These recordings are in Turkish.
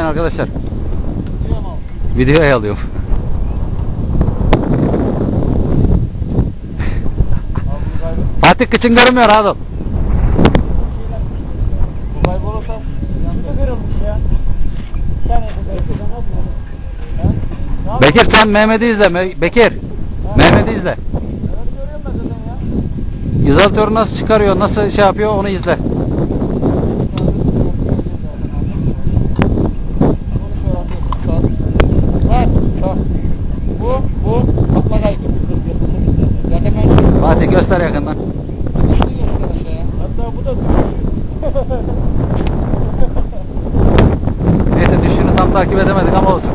arkadaşlar. Diyorum abi. Videoya alıyorum. Fatih kıçın görünmüyor adam. Bekir sen Mehmet'i izle. Me- Bekir. Mehmet'i izle. İzolatörü nasıl çıkarıyor, nasıl şey yapıyor onu izle. Bu da Neyse düşüşünü tam takip edemedik ama olsun.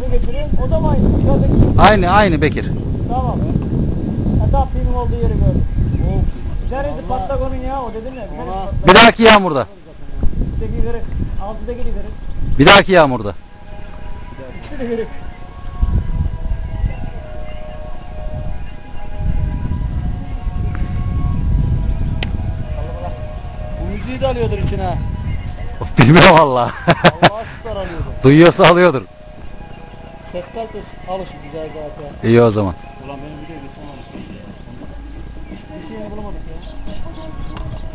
Nasıl geçireyim? O da mı aynı? Dışarıdaki Aynı aynı Bekir. Tamam. Hatta filmin olduğu yeri gördüm. Neresi patlak onun ya? O dedin ya. Neresi? Bir dahaki yağmurda. Üstteki verir. Altıdaki verir. Bir dahaki yağmurda. Verir. Bu müziği de alıyordur içine. Bilmiyorum valla. Duyuyorsa alıyordur. Ses kalitesi alışı güzel zaten. İyi o zaman. Ulan benim videoyu geçemedim. Bir şeyini bulamadık ya.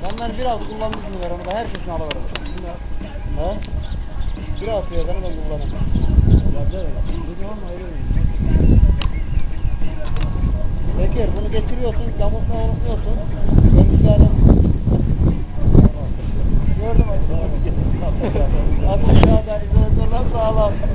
Benden bir altı kullanmışsın ver onu da her şeyini alıverim. He? Bir altı ya ben de kullanırım. Ya de öyle. Dedim ama öyle değil. Bekir bunu getiriyorsun, yamukla unutmuyorsun. Bir tane... Gördüm aşağıda. Aşağıda izlerler sağlam. Babam güzel olur.